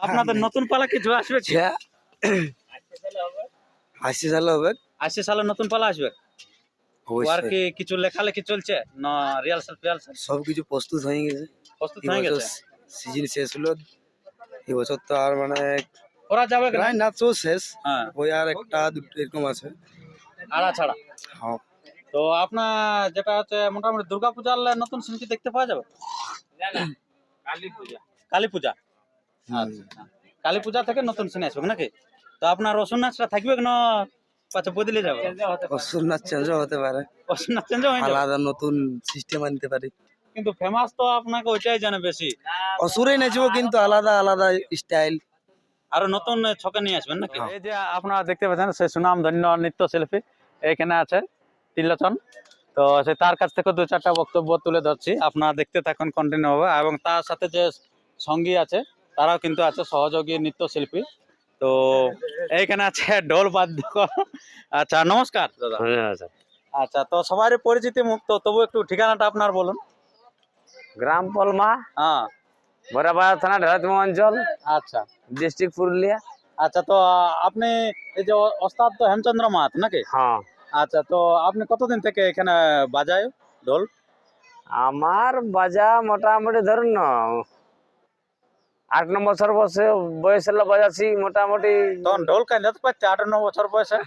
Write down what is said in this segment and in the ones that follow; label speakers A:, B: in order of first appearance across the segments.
A: আপনাদের নতুন পালা কিছু আসবে কি?
B: হ্যাঁ আশি সালে হবে?
A: আশি সালে নতুন পালা আসবে? আর কি কিছু লেখালেখি চলছে? না রিহার্সাল ফিহার্সাল
B: সব কিছু প্রস্তুত হয়ে গেছে।
A: প্রস্তুত হয়ে গেছে?
B: সিজন শেষ হলো। এবছর তো আর মানে
A: ওরা যাবে কি না?
B: প্রায় নাচও শেষ।
A: হ্যাঁ।
B: ওই আর একটা দুটো এরকম আছে।
A: আড়া ছাড়া?
B: হ্যাঁ।
A: তো আপনার যেটা হচ্ছে মোটামুটি দুর্গা পূজার নতুন শিল্পী দেখতে পাওয়া যাবে? কালী পূজা কালী পূজা আচ্ছা কালী পূজা থেকে নতুন সিনে আসবে নাকি? তো আপনার রসুন নাচটা থাকবে না? পাচ্ছে বদলে যাবে।
B: অসুর নাচ চেঞ্জও হতে পারে।
A: রসুন নাচ চেঞ্জ হয়ে
B: আলাদা নতুন সিস্টেম আনতে পারি।
A: কিন্তু ফেমাস তো আপনাকে ওইটাই জানে বেশি।
B: অসুরে নাচবো কিন্তু আলাদা আলাদা স্টাইল
A: আরও নতুন ছকে নিয়ে আসবেন নাকি? এই যে আপনারা দেখতে পাচ্ছেন সেই সুনাম ধন্য নৃত্যশিল্পী এখানে আছে তিলোচন। তো সে তার কাছ থেকে দু চারটা বক্তব্য তুলে ধরছি। আপনারা দেখতে থাকুন কন্টিনিউ হবে। এবং তার সাথে যে সঙ্গী আছে তারাও কিন্তু আছে সহযোগী নৃত্যশিল্পী। তো এইখানে আছে ঢোল বাদ্য আচ্ছা নমস্কার দাদা। আচ্ছা তো সবারই পরিচিতি মুক্ত তবু একটু ঠিকানাটা আপনার বলুন।
C: গ্রাম পলমা
A: হ্যাঁ।
C: বরাবাদ থানা ঢালাতমা অঞ্চল
A: আচ্ছা।
C: ডিস্ট্রিক্ট পুরুলিয়া।
A: আচ্ছা তো আপনি এই যে ওস্তাদ তো হেমচন্দ্র মাহাত নাকি?
C: হ্যাঁ।
A: আচ্ছা তো আপনি কতদিন থেকে এখানে বাজায় ঢোল?
C: আমার বাজা মোটামুটি ধরুন না আট ন বছর বয়স হলো বাজাচ্ছি মোটামুটি।
A: তখন ঢোল কান পারছে আট ন বছর বয়সে?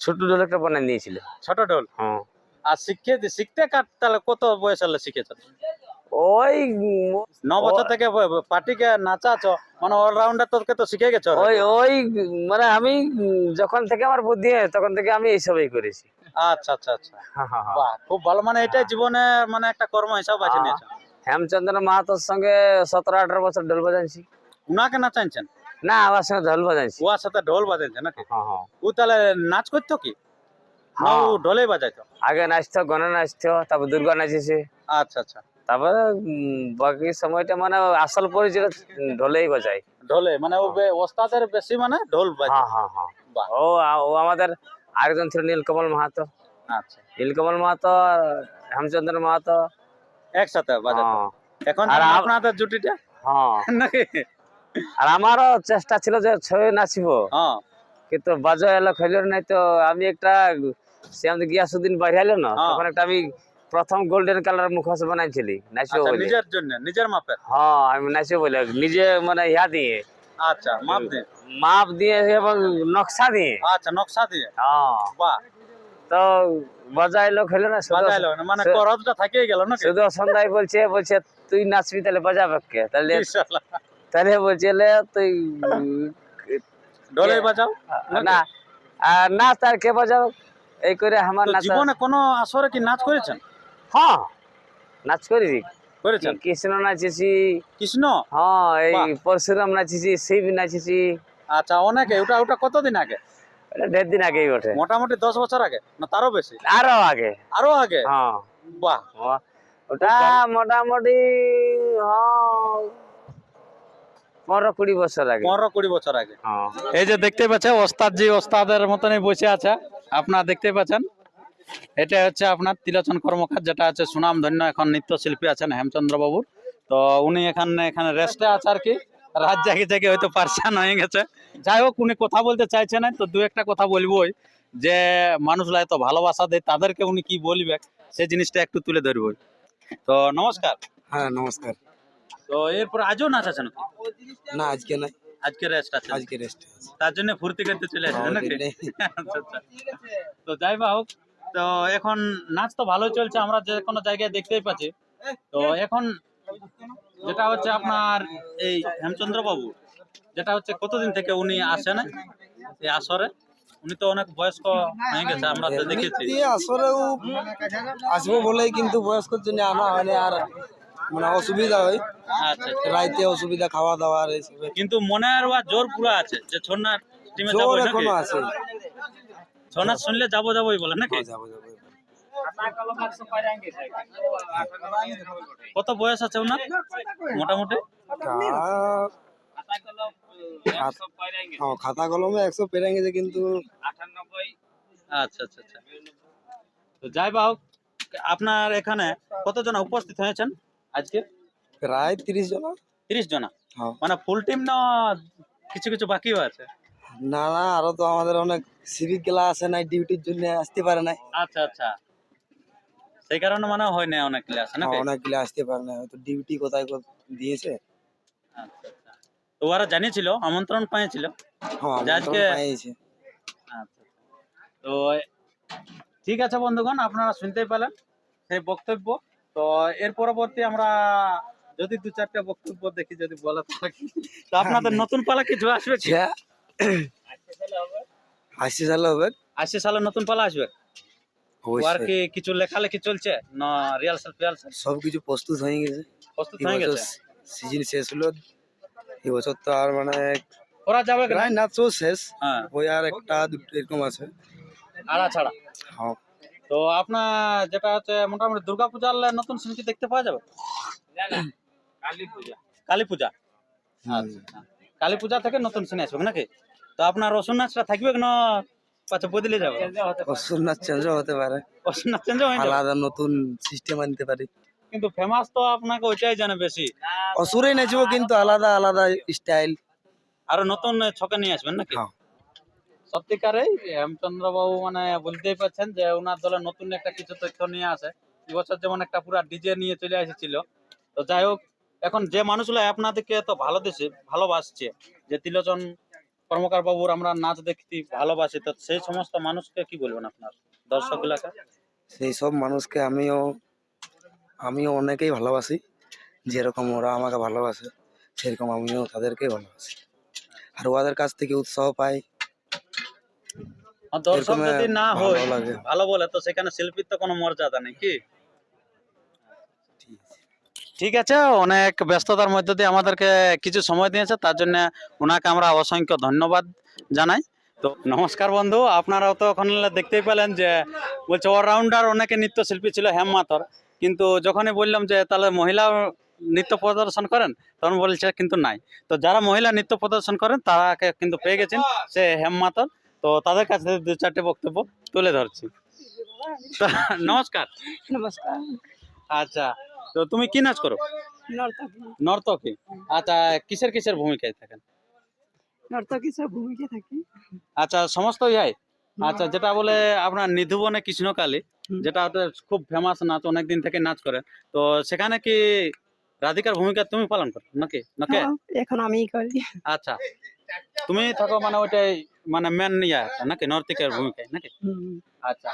C: ছোট ঢোল একটা বানিয়ে নিয়েছিল।
A: ছোট ঢোল?
C: হ্যাঁ।
A: আর শিখে শিখতে কাট তাহলে কত বয়স হলে শিখেছেন
C: ওই
A: ন বছর থেকে পার্টিকে নাচাছ মানে অলরাউন্ডার তোকে তো শিখে গেছো
C: ওই ওই মানে আমি যখন থেকে আমার বুদ্ধি হয় তখন থেকে আমি এইসবই করেছি।
A: আচ্ছা আচ্ছা আচ্ছা।
C: হ্যাঁ, হ্যাঁ, হ্যাঁ।
A: খুব ভালো। মানে এটাই জীবনে মানে একটা কর্ম হিসাব
C: হ্যাঁ।
A: নিয়েছো।
C: হেমচন্দ্র মাহাতোর সঙ্গে সতেরো আঠারো বছর ঢোল বাজাইছি।
A: উনাকে না নাচাইছেন
C: না আমার সঙ্গে ঢোল বাজাইছি।
A: ওয়ার সাথে ঢোল বাজাইছে নাকি?
C: হ্যাঁ হ্যাঁ।
A: ও তাহলে নাচ করতো কি?
C: হ্যাঁ।
A: ও ঢোলেই বাজাইতো?
C: আগে নাচতো গনে নাচতো তারপর দুর্গা নাচেছে।
A: আচ্ছা আচ্ছা।
C: তারপরে বাকি সময়টা মানে আসল পরিচয় ঢোলেই বাজাই
A: ঢোলে মানে ও ওস্তাদের বেশি মানে ঢোল বাজায়।
C: হ্যাঁ হ্যাঁ হ্যাঁ। ও ও আমাদের আরেকজন ছিল নীলকমল মাহাতো।
A: আচ্ছা।
C: নীলকমল মাহাতো হেমচন্দ্র মাহাতো
A: একসাথে বাজাতো।
C: হ্যাঁ।
A: এখন
C: আর
A: আপনাদের জুটিটা?
C: হ্যাঁ। আর আমারও চেষ্টা ছিল যে ছয় নাচিব।
A: হ্যাঁ।
C: কিন্তু বাজা এলো খেল নাই তো আমি একটা সে আমাদের গিয়াসুদ্দিন বাড়িয়ালো না
A: হ্যাঁ।
C: তখন একটা আমি প্রথম গোল্ডেন কালার মুখোশ বানাইছিলি নাচিব
A: আচ্ছা
C: বলে।
A: নিজের জন্য নিজের মাপের?
C: হ্যাঁ আমি নাচিব বলে নিজে মানে ইয়া দিয়ে।
A: আচ্ছা মাপ দিয়ে?
C: মাপ দিয়ে এবং নকশা দিয়ে।
A: আচ্ছা নকশা দিয়ে?
C: হ্যাঁ।
A: বাহ।
C: তো বাজাইলো খেলো না
A: বাজাইলো না, মানে করজটা থাকিয়ে গেল নাকি?
C: শুধু সন্ধ্যায় বলছে বলছে তুই নাচবি তাহলে বাজাবে কে? তাহলে তাহলে বলছে "লে, তুই
A: ঢোলে বাজাও
C: না আর নাচ তার কে বাজাও? এই করে আমার নাচ
A: জীবনে কোনো আসরে কি নাচ করেছেন?
C: হ্যাঁ নাচ করি
A: করেছেন?
C: কৃষ্ণ নাচেছি।
A: কৃষ্ণ?
C: হ্যাঁ এই পরশুরাম নাচেছি শিব নাচেছি।
A: আচ্ছা অনেকে ওটা ওটা কতদিন আগে?
C: দেড় দিন আগেই ওঠে।
A: মোটামুটি দশ বছর আগে? না তারও বেশি?
C: আরও আগে।
A: আরও আগে?
C: হ্যাঁ।
A: বাহ।
C: ওটা মোটামুটি হ্যাঁ পনেরো কুড়ি বছর আগে।
A: পনেরো কুড়ি বছর আগে।
C: হ্যাঁ।
A: এই যে দেখতে পাচ্ছেন ওস্তাদ জি ওস্তাদের মতনই বসে আছে। আপনারা দেখতে পাচ্ছেন এটা হচ্ছে আপনার তিলোচন কর্মকার যেটা আছে সুনাম ধন্য এখন নৃত্যশিল্পী আছেন হেমচন্দ্র বাবুর তো উনি এখানে এখানে রেস্টে আছে আর কি। রাত জাগে জাগে হয়তো পারশান হয়ে গেছে। যাই হোক উনি কথা বলতে চাইছে না তো দু একটা কথা বলবোই যে মানুষরা এত ভালোবাসা দেয় তাদেরকে উনি কি বলবে? সেই জিনিসটা একটু তুলে ধরবই। তো নমস্কার।
B: হ্যাঁ নমস্কার।
A: তো এরপর আজও নাচ আছে নাকি?
B: না আজকে নাই
A: আজকে রেস্ট আছে।
B: আজকে রেস্ট
A: তার জন্য ফুর্তি করতে চলে
B: হ্যাঁ,
A: নাকি? আচ্ছা, আচ্ছা। তো যাই বা হোক তো এখন নাচ তো ভালোই চলছে আমরা যে কোনো জায়গায় দেখতেই পাচ্ছি। তো এখন যেটা হচ্ছে আপনার এই হেমচন্দ্র বাবু যেটা হচ্ছে কতদিন থেকে উনি আসেন এই আসরে? উনি তো অনেক বয়স্ক হয়ে গেছে আমরা তো দেখেছি।
B: আসরেও আসব বলেই কিন্তু বয়স্কর জন্য আনা হয়নি আর মানে অসুবিধা হয়।
A: আচ্ছা আচ্ছা।
B: রাইতে অসুবিধা খাওয়া দাওয়ার
A: কিন্তু মনের বা জোর পুরো আছে যে ছন্না টিমে যাব নাকি?
B: আছে।
A: ছন্না শুনলে যাব যাবোই বলে নাকি?
B: হ্যাঁ, যাব যাব।
A: কত বয়স আছে ওনার? মোটামুটি?
B: খাতা কলমে একশো পেরে গেছে কিন্তু
A: আচ্ছা আচ্ছা আচ্ছা। তো যাই বা হোক আপনার এখানে কতজন উপস্থিত হয়েছেন আজকে?
B: প্রায় তিরিশ জন।
A: তিরিশ জনা।
B: হ্যাঁ।
A: মানে ফুল টিম না কিছু কিছু বাকিও আছে?
B: না না আরও তো আমাদের অনেক সিভিক গেলা আছে নাই ডিউটির জন্য আসতে পারে নাই।
A: আচ্ছা আচ্ছা। সেই কারণে মানে হয় না অনেক ক্লাস নাকি?
B: অনেক গেলে আসতে পারে না হয়তো ডিউটি কোথায় কোথায় দিয়েছে।
A: আচ্ছা আচ্ছা। তো ওরা জানিয়েছিল আমন্ত্রণ পেয়েছিল
B: হ্যাঁ
A: আজকে- আচ্ছা তো ঠিক আছে বন্ধুগণ আপনারা শুনতেই পেলেন সেই বক্তব্য। তো এর পরবর্তী আমরা যদি দু চারটা বক্তব্য দেখি যদি বলা থাকি তো আপনাদের নতুন পালা কিছু আসবে কি?
B: আসতে চালু হবে।
A: আশি সালে নতুন পালা আসবে? আর কি কিছু লেখালেখি চলছে? না রিহার্সাল ফিহার্সাল
B: সবকিছু প্রস্তুত হয়ে গেছে।
A: প্রস্তুত হয়ে গেছে?
B: সিজন শেষ হলো। এবছর তো আর মানে
A: করা যাবে?
B: প্রায় নাচও শেষ।
A: হ্যাঁ।
B: ওই আর একটা দুটো এরকম আছে।
A: আড়া ছাড়া?
B: হ্যাঁ।
A: তো আপনার যেটা হচ্ছে মোটামুটি দুর্গা পূজার নতুন সিনকি দেখতে পাওয়া যাবে? কালী পূজা। কালী পূজা? আচ্ছা কালী পূজা থেকে নতুন সিন আসবে নাকি? তো আপনার রসুন নাচটা থাকবে না? পাচ্ছে বদলে যাবে।
B: অসুর চেঞ্জও হতে পারে। আলাদা নতুন সিস্টেম আনতে পারি।
A: কিন্তু ফেমাস তো আপনাকে ওইটাই জানে বেশি।
B: নাচবো কিন্তু আলাদা আলাদা স্টাইল
A: আরও নতুন ছকে নিয়ে আসবেন নাকি?
B: হ্যাঁ।
A: সত্যিকারেই হেমচন্দ্র বাবু মানে বলতেই পারছেন যে ওনার দলে নতুন একটা কিছু তথ্য নিয়ে আসে। এবছর যেমন একটা পুরা ডিজে নিয়ে চলে এসেছিল। তো যাই হোক এখন যে মানুষগুলো আপনাদেরকে এত ভালো দেশে ভালোবাসছে যে তিলোচন কর্মকার বাবুর আমরা নাচ দেখতে ভালোবাসি। তো সেই সমস্ত মানুষকে কি বলবেন আপনার দর্শক
B: সেই সব মানুষকে আমিও আমিও অনেকেই ভালোবাসি। যেরকম ওরা আমাকে ভালোবাসে সেরকম আমিও তাদেরকে ভালোবাসি। আর ওদের কাছ থেকে উৎসাহ পাই।
A: দর্শক যদি না
B: ভালো
A: হয় ভালো বলে তো সেখানে শিল্পীর তো কোনো মর্যাদা নেই কি?
B: ঠিক আছে।
A: ঠিক আছে অনেক ব্যস্ততার মধ্যে দিয়ে আমাদেরকে কিছু সময় দিয়েছে তার জন্য ওনাকে আমরা অসংখ্য ধন্যবাদ জানাই। তো নমস্কার বন্ধু আপনারাও তো ওখানে দেখতেই পেলেন যে বলছে অলরাউন্ডার অনেকে নৃত্যশিল্পী ছিল হেম মাতর কিন্তু যখনই বললাম যে তাহলে মহিলা নৃত্য প্রদর্শন করেন তখন বলছে কিন্তু নাই। তো যারা মহিলা নৃত্য প্রদর্শন করেন তারাকে কিন্তু পেয়ে গেছেন সে হেম মাতর তো তাদের কাছে দু চারটে বক্তব্য তুলে ধরছি। নমস্কার।
D: নমস্কার।
A: আচ্ছা তো তুমি কি নাচ করো?
D: নর্তকী।
A: আচ্ছা কিসের কিসের ভূমিকায় থাকেন?
D: নর্তকী সব ভূমিকা থাকি।
A: আচ্ছা সমস্ত ইহাই? আচ্ছা যেটা বলে আপনার নিধুবনে কৃষ্ণকালী যেটা খুব ফেমাস নাচ অনেক দিন থেকে নাচ করে তো সেখানে কি রাধিকার ভূমিকা তুমি পালন করো নাকি? নাকি?
D: হ্যাঁ, এখন আমিই করি।
A: আচ্ছা। তুমি থাকো মানে ওইটাই মানে মেন ইয়া নাকি নর্তিকের ভূমিকায় নাকি? আচ্ছা।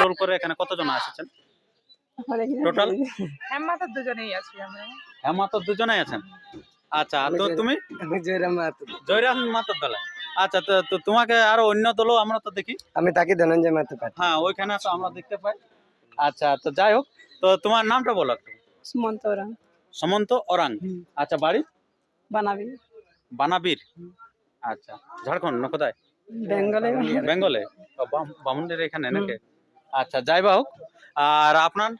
A: রোল করে এখানে কতজন এসেছেন?
E: দুজনেই আছি আমরা।
A: হ্যাঁ মাত্র দুজনেই আছেন? আচ্ছা তো তুমি?
B: জয়রাম মাহাতো।
A: জয়রাম মাতর দলে। আচ্ছা তো তো তোমাকে আরও অন্য দলও আমরা তো দেখি।
B: আমি তাকে ধনঞ্জয় মাহাতো পাই
A: হ্যাঁ ওইখানে তো আমরা দেখতে পাই। আচ্ছা তো যাই হোক তো তোমার নামটা বলো একটু।
D: সুমন্ত ওরা।
A: সমন্ত ওরাং। আচ্ছা বাড়ি?
D: বানাবি।
A: বানাবীর? আচ্ছা ঝাড়খণ্ড না কোথায়?
D: বেঙ্গলে।
A: বেঙ্গলে? বামুনদের এখানে নাকি? আচ্ছা যাই বা হোক আর আপনার?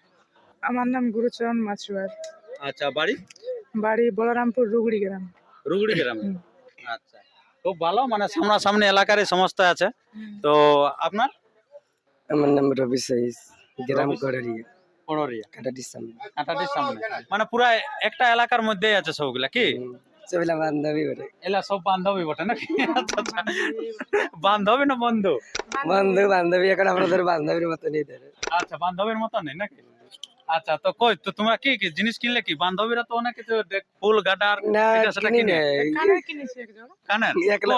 E: আমার নাম গুরুচরণ মাছুয়ার।
A: আচ্ছা বাড়ি?
E: বাড়ি বলরামপুর রুগড়ি গ্রাম।
A: রুগড়ি গ্রাম? আচ্ছা খুব ভালো মানে সামনাসামনি এলাকারই সমস্ত আছে। তো আপনার?
B: আমার নাম রবি সাইস। গ্রাম
A: রবি-
B: গড়ারিয়া।
A: পড়রিয়া
B: কাটাটির সামনে।
A: কাঁটাটির সামনে। মানে পুরা একটা এলাকার মধ্যেই আছে সবগুলা কি?
B: সেগুলা বান্ধবী বলে
A: এলা সব বান্ধবী বটে নাকি? আচ্ছা আচ্ছা। বান্ধবী না বন্ধু?
B: বন্ধু বান্ধবী এখন আমাদের বান্ধবীর মতো নেই
A: আচ্ছা বান্ধবীর মতো নেই নাকি? আচ্ছা তো কই তো তোমরা কি কি জিনিস কিনলে কি? বান্ধবীরা তো অনেক কিছু ফুল গাডার এটা সেটা
B: কিনে।
E: একজন।
A: কানের
B: একলা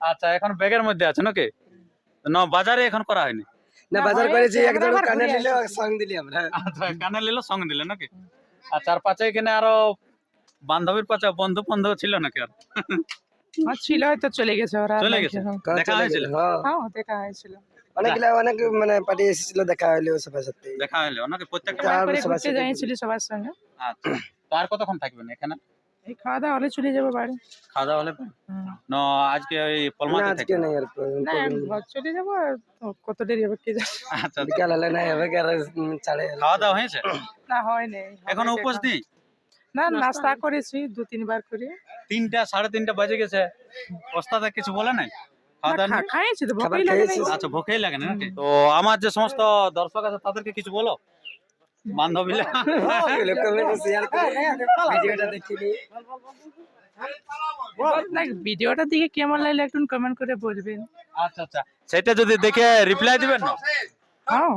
A: আচ্ছা এখন ব্যাগের মধ্যে আছে নাকি? না বাজারে এখন করা হয়নি?
B: না বাজার করেছি এক জোড়া কানে নিলে দিলি আমরা।
A: আচ্ছা কানে নিলে সঙ্গে দিলে নাকি? আচ্ছা আর পাশে এখানে আরও বান্ধবীর বন্ধু বন্ধু ছিল নাকি আর?
E: ছিল হয়তো চলে গেছে ওরা
A: চলে গেছে? দেখা হয়েছিল?
B: হ্যাঁ।
E: হ্যাঁ দেখা হয়েছিল।
B: অনেকগুলা অনেক মানে পার্টি এসেছিল দেখা হইল সবার সাথে।
A: দেখা হলো নাকি প্রত্যেকটা
E: ঘুরতে
B: সাথে।
E: সবার সঙ্গে।
A: আচ্ছা। তো আর কতক্ষণ থাকবেন এখানে?
E: এই খাওয়া দাওয়া হলে চলে যাব বাড়ি।
A: খাওয়া দাওয়া হলে। না আজকে ওই পলমাতে
B: আজকে
A: থাকবেন
B: নাই আর
E: না ঘর চলে যাব আর কত দেরি হবে কে জানে।
A: আচ্ছা।
B: বিকাল হলে নাই হবে আর ছাড়ে।
A: খাওয়া দাওয়া হয়েছে?
E: না হয় নাই
A: এখন উপোস
E: না নাস্তা করেছি দু তিনবার করে।
A: তিনটা সাড়ে তিনটা বাজে গেছে। ওস্তাদে কিছু বলে নাই?
E: খাইছি তো?
A: আচ্ছা ভোকেই লাগে না তো আমার যে সমস্ত দর্শক আছে তাদেরকে কিছু বলো? বান্ধবীরা
B: ভিডিওটা
E: দিকে কেমন লাগলে একটু কমেন্ট করে বলবেন।
A: আচ্ছা আচ্ছা। সেটা যদি দেখে রিপ্লাই দিবেন না?
E: হ্যাঁ।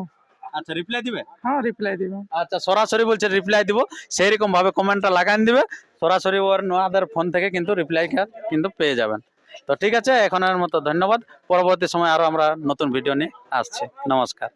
A: আচ্ছা রিপ্লাই দিবে?
E: হ্যাঁ রিপ্লাই দিবেন
A: আচ্ছা সরাসরি বলছে রিপ্লাই দিব। সেই রকম ভাবে কমেন্টটা লাগান দিবে। সরাসরি ওর নোয়াদের ফোন থেকে কিন্তু রিপ্লাই কিন্তু পেয়ে যাবেন। তো ঠিক আছে এখনের মতো ধন্যবাদ। পরবর্তী সময় আরও আমরা নতুন ভিডিও নিয়ে আসছি। নমস্কার।